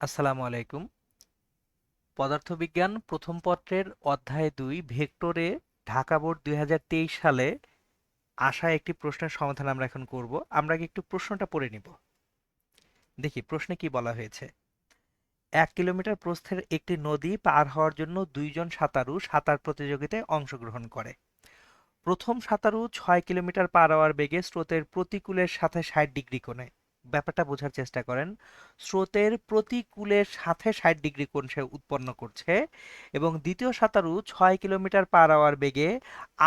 আসসালামু আলাইকুম। পদার্থবিজ্ঞান প্রথম পত্রের অধ্যায় দুই, ভেক্টরে ঢাকা বোর্ড দুই হাজার তেইশ সালে আসা একটি প্রশ্নের সমাধান আমরা এখন করব। আমরা একটু প্রশ্নটা পড়ে নিব। দেখি, প্রশ্নে কি বলা হয়েছে? এক কিলোমিটার প্রস্থের একটি নদী পার হওয়ার জন্য দুইজন সাঁতারু সাঁতার প্রতিযোগিতায় অংশগ্রহণ করে। প্রথম সাঁতারু ছয় কিলোমিটার পার হওয়ার বেগে স্রোতের প্রতিকূলের সাথে ষাট ডিগ্রি কোণে। ব্যাপারটা বোঝার চেষ্টা করেন। স্রোতের প্রতিকূলের সাথে ষাট ডিগ্রি কোণ সে উৎপন্ন করছে এবং দ্বিতীয় সাঁতারু ছয় কিলোমিটার পার আওয়ার বেগে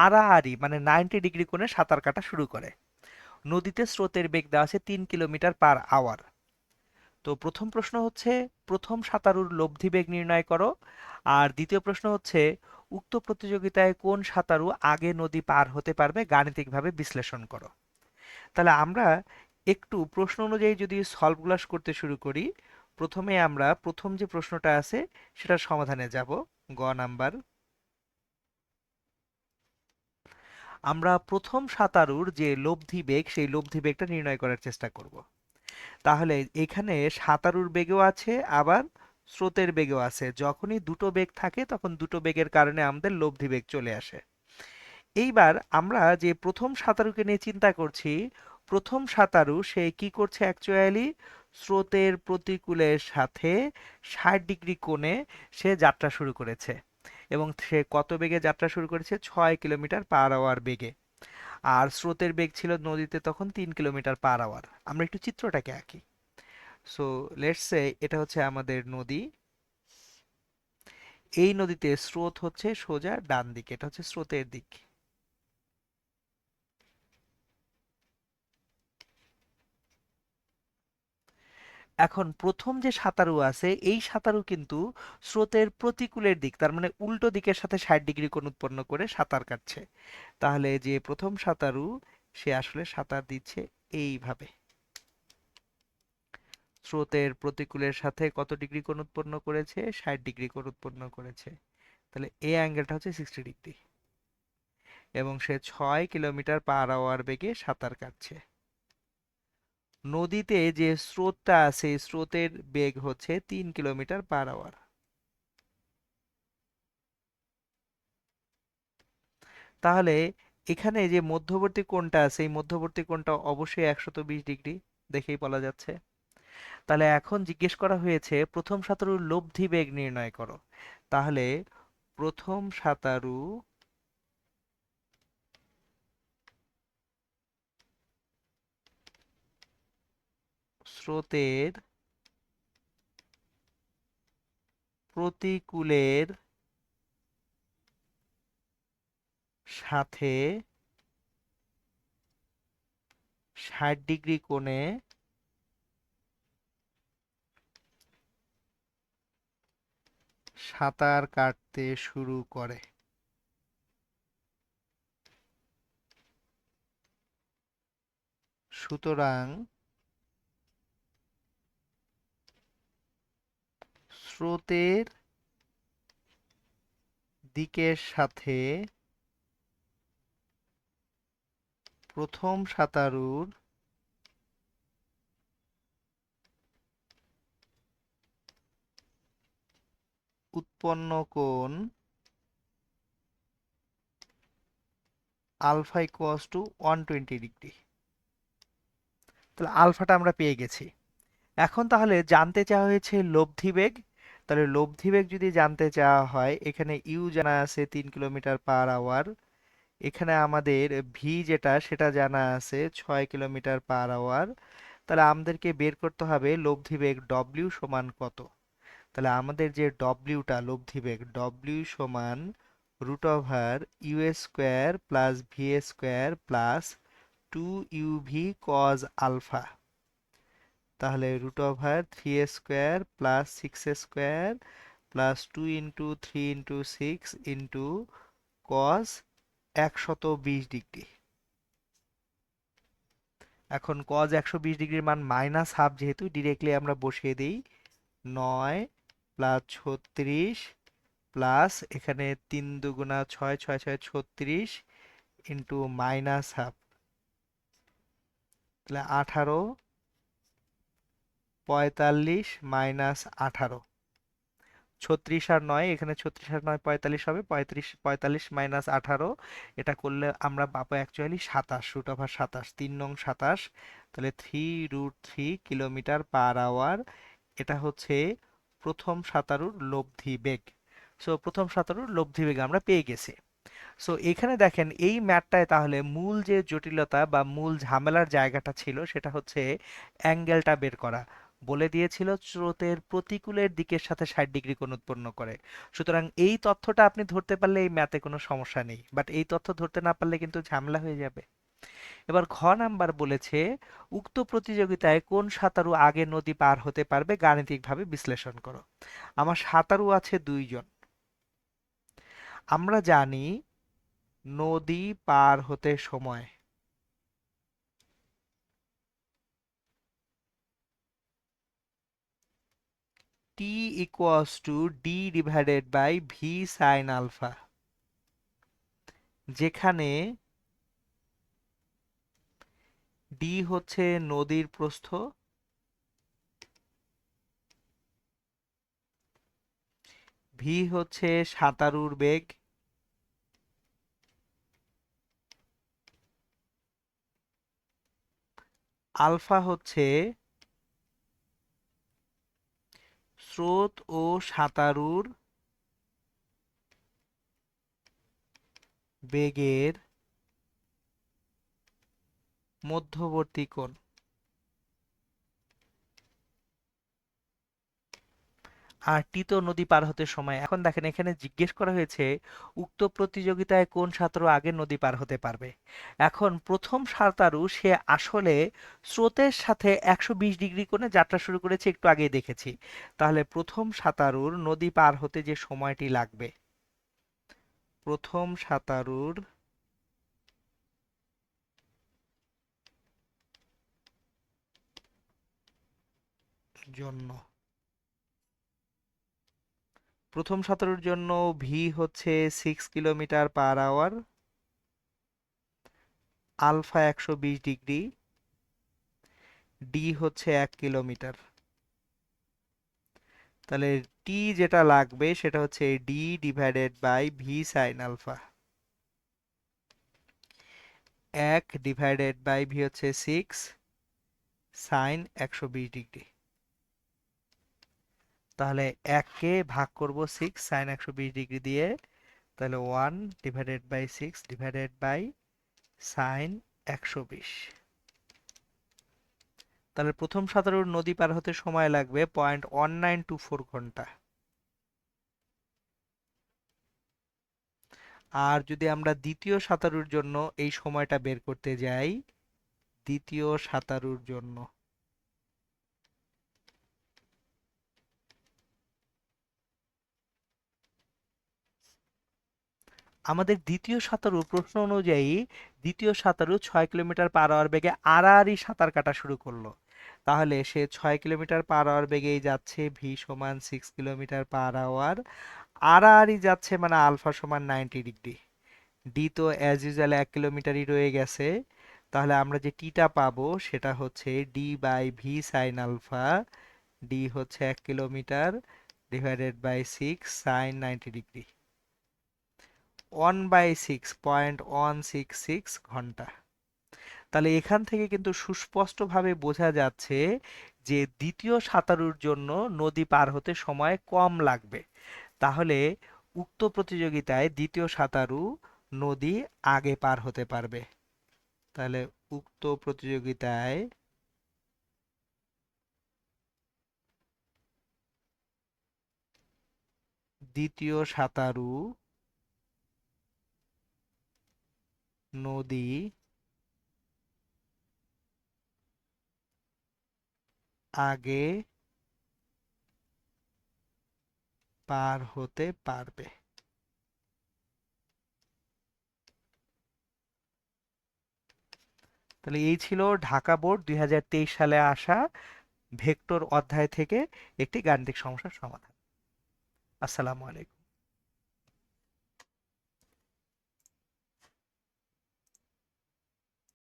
আড়াআড়ি মানে নাইনটি ডিগ্রি কোণে সাঁতার কাটা শুরু করে। নদীতে স্রোতের বেগ দেওয়া আছে তিন কিলোমিটার পার আওয়ার। তো প্রথম প্রশ্ন হচ্ছে, প্রথম সাঁতারুর লব্ধি বেগ নির্ণয় করো। আর দ্বিতীয় প্রশ্ন হচ্ছে, উক্ত প্রতিযোগিতায় কোন সাঁতারু আগে নদী পার হতে পারবে গাণিতিকভাবে বিশ্লেষণ করো। তাহলে আমরা একটু প্রশ্ন অনুযায়ী যদি সলভগুলো করতে শুরু করি, প্রথমে আমরা প্রথম যে প্রশ্নটা আছে, সেটার সমাধানে যাব। গ নাম্বার। আমরা প্রথম সাঁতারুর যে লব্ধি বেগ, সেই লব্ধি বেগটা নির্ণয় করার চেষ্টা করব। তাহলে এখানে সাঁতারুর বেগও আছে, আবার স্রোতের বেগও আছে। যখনই দুটো বেগ থাকে, তখন দুটো বেগের কারণে আমাদের লব্ধি বেগ চলে আসে। এইবার আমরা যে প্রথম সাঁতারুকে নিয়ে চিন্তা করছি প্রথম সাঁতারু সে কি করছে অ্যাকচুয়ালি স্রোতের প্রতিকূলের সাথে ষাট ডিগ্রি কোণে সে যাত্রা শুরু করেছে। এবং সে কত বেগে যাত্রা শুরু করেছে? ছয় কিলোমিটার পার আওয়ার বেগে। আর স্রোতের বেগ ছিল নদীতে তখন তিন কিলোমিটার পার আওয়ার আমরা একটু চিত্রটাকে আঁকি। সো লেটস এটা হচ্ছে আমাদের নদী। এই নদীতে স্রোত হচ্ছে সোজা ডান দিকে। এটা হচ্ছে স্রোতের দিক। এখন প্রথম যে সাঁতারু আছে, এই সাঁতারু কিন্তু স্রোতের প্রতিকূলের দিক, তার মানে উল্টো দিকের সাথে ষাট ডিগ্রি কোণ উৎপন্ন করে সাঁতার কাটছে। তাহলে যে প্রথম সাঁতারু, সে আসলে সাঁতার দিচ্ছে এইভাবে। স্রোতের প্রতিকূলের সাথে কত ডিগ্রি কোণ উৎপন্ন করেছে? ষাট ডিগ্রি কোণ উৎপন্ন করেছে। তাহলে এই অ্যাঙ্গেলটা হচ্ছে সিক্সটি ডিগ্রি। এবং সে ছয় কিলোমিটার পার আওয়ার বেগে সাঁতার কাটছে। নদীতে যে স্রোতটা আছে স্রোতের বেগ হচ্ছে তিন কিলোমিটার পার আওয়ার তাহলে এখানে যে মধ্যবর্তী কোণটা আছে, এই মধ্যবর্তী কোণটা অবশ্যই একশত বিশ ডিগ্রি দেখেই বলা যাচ্ছে। তাহলে এখন জিজ্ঞেস করা হয়েছে, প্রথম সাঁতারুর লব্ধি বেগ নির্ণয় করো। তাহলে প্রথম সাঁতারু স্রোতের প্রতিকূলের সাথে ষাট ডিগ্রি কোণে সাঁতার কাটতে শুরু করে। সুতরাং স্রোতের দিকের সাথে প্রথম সাঁতারুর উৎপন্ন কোণ alpha equals to one twenty degree তাহলে আলফাটা আমরা পেয়ে গেছি। এখন তাহলে জানতে চাওয়া হয়েছে লব্ধি বেগ তাহলে লব্ধি বেগ যদি জানতে চাওয়া হয়, এখানে ইউ জানা আছে তিন কিলোমিটার পার আওয়ার। এখানে আমাদের ভি যেটা, সেটা জানা আছে ছয় কিলোমিটার পার আওয়ার। তাহলে আমাদেরকে বের করতে হবে লব্ধি বেগ ডব্লিউ সমান কত? তাহলে আমাদের যে ডব্লিউটা লব্ধি বেগ ডব্লিউ সমান root over U square plus V square plus two U V cos alpha তাহলে রুট ওভার থ্রি এ square plus six square plus two into three into six into cos একশত বিশ ডিগ্রি এখন কজ একশো বিশ ডিগ্রির মান minus half যেহেতু directly আমরা বসিয়ে দিই নয় প্লাস ছত্রিশ প্লাস এখানে তিন দুগুণা ছয় ছয় ছয়, ছত্রিশ ইন্টু মাইনাস হাফ তাহলে আঠারো পঁয়তাল্লিশ মাইনাস আঠারো। ছত্রিশ আর নয়, এখানে ছত্রিশ আর নয় পঁয়তাল্লিশ হবে, পঁয়ত্রিশ, পঁয়তাল্লিশ মাইনাস আঠারো, এটা করলে আমরা পাবো অ্যাকচুয়ালি সাতাশ রুট ওভার সাতাশ, তিন নং সাতাশ। তাহলে three root three kilometre per hour এটা হচ্ছে প্রথম সাঁতারুর লব্ধি বেগ। সো প্রথম সাঁতারুর লব্ধি বেগ আমরা পেয়ে গেছি। সো এখানে দেখেন, এই ম্যাটটায় তাহলে মূল যে জটিলতা বা মূল ঝামেলার জায়গাটা ছিল, সেটা হচ্ছে অ্যাঙ্গেলটা বের করা। বলে দিয়েছিল স্রোতের প্রতিকূলের দিকের সাথে ষাট ডিগ্রি কোণ উৎপন্ন করে। সুতরাং এই তথ্যটা আপনি ধরতে পারলে এই ম্যাথে কোনো সমস্যা নেই। বাট এই তথ্য ধরতে না পারলে কিন্তু ঝামেলা হয়ে যাবে। এবার ঘ নাম্বার বলেছে, উক্ত প্রতিযোগিতায় কোন সাঁতারু আগে নদী পার হতে পারবে গাণিতিকভাবে বিশ্লেষণ করো। আমার সাঁতারু আছে দুইজন আমরা জানি নদী পার হতে সময় T equals to D divided by V sine alpha যেখানে ডি হচ্ছে নদীর প্রস্থ ভি হচ্ছে সাঁতারুর বেগ, আলফা হচ্ছে স্রোত ও সাঁতারুর বেগের মধ্যবর্তী কোণ। আর টি তো নদী পার হতে সময়। এখন দেখেন, এখানে জিজ্ঞেস করা হয়েছে, উক্ত প্রতিযোগিতায় কোন সাঁতারু আগে নদী পার হতে পারবে? এখন প্রথম সাঁতারু সে আসলে স্রোতের সাথে একশো বিশ ডিগ্রি কোণে যাত্রা শুরু করেছে, একটু আগেই দেখেছি। তাহলে প্রথম সাঁতারুর নদী পার হতে যে সময়টি লাগবে? প্রথম সাঁতারুর জন্য। প্রথম সাঁতারুর জন্য ভি হচ্ছে six kilometre per hour alpha একশো বিশ ডিগ্রি ডি হচ্ছে এক কিলোমিটার। তাহলে টি যেটা লাগবে সেটা হচ্ছে D divided by V sine alpha এক ডিভাইডেড বাই ভি হচ্ছে সিক্স সাইন একশো বিশ ডিগ্রি তাহলে এককে ভাগ করব সিক্স সাইন একশো বিশ ডিগ্রি দিয়ে, তাহলে one divided by six divided by sine একশো বিশ। তাহলে প্রথম সাঁতারুর নদী পার হতে সময় লাগবে point one nine two four ঘণ্টা। আর যদি আমরা দ্বিতীয় সাঁতারুর জন্য এই সময়টা বের করতে যাই, দ্বিতীয় সাঁতারুর জন্য। আমাদের দ্বিতীয় সাঁতারু প্রশ্ন অনুযায়ী দ্বিতীয় সাঁতারু ছয় কিলোমিটার পার আওয়ার বেগে আড়াআড়ি সাঁতার কাটা শুরু করল। তাহলে সে ছয় কিলোমিটার পার আওয়ার বেগেই যাচ্ছে ভি সমান সিক্স কিলোমিটার পার আওয়ার আড়াআড়ি যাচ্ছে মানে আলফা সমান নাইনটি ডিগ্রি ডি তো অ্যাজ ইউজুয়াল এক কিলোমিটারই রয়ে গেছে। তাহলে আমরা যে টিটা পাবো সেটা হচ্ছে D by V sine alpha D হচ্ছে এক kilometre divided by six sine ninety degree one by six point one six six ঘণ্টা। তাহলে এখান থেকে কিন্তু সুস্পষ্টভাবে বোঝা যাচ্ছে যে দ্বিতীয় সাঁতারুর জন্য নদী পার হতে সময় কম লাগবে। তাহলে উক্ত প্রতিযোগিতায় দ্বিতীয় সাঁতারু নদী আগে পার হতে পারবে। তাহলে উক্ত প্রতিযোগিতায় দ্বিতীয় সাঁতারু নদী আগে পার হতে পারবে। তাহলে এই ছিল ঢাকা বোর্ড দুই হাজার তেইশ সালে আসা ভেক্টর অধ্যায় থেকে একটি গাণিতিক সমস্যার সমাধান। আসসালামু আলাইকুম।